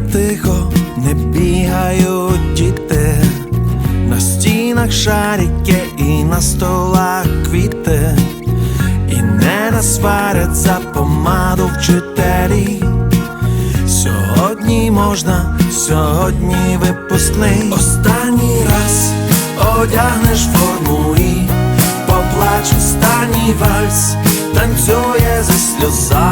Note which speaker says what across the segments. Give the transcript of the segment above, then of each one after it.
Speaker 1: тихо не бігають діти, на стінах шарики і на столах квіти, і не насварять за помаду вчителі. Сьогодні можна, сьогодні випускний. Останній раз одягнеш форму і поплач останній вальс, танцює зі сльозами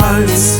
Speaker 1: Останній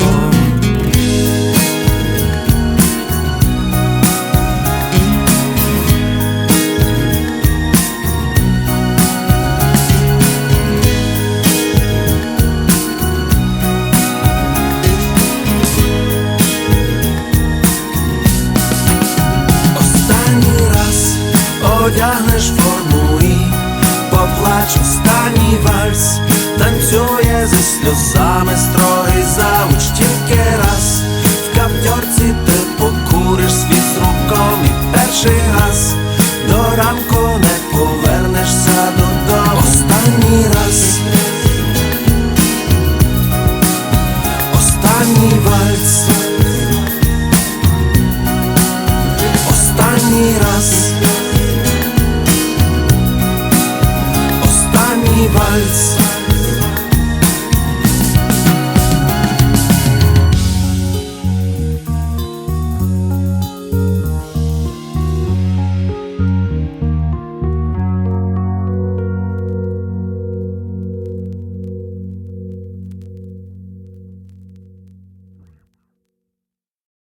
Speaker 1: Одягнеш форму і поплач останній вальс, танцює зі сльозами строгий Hals.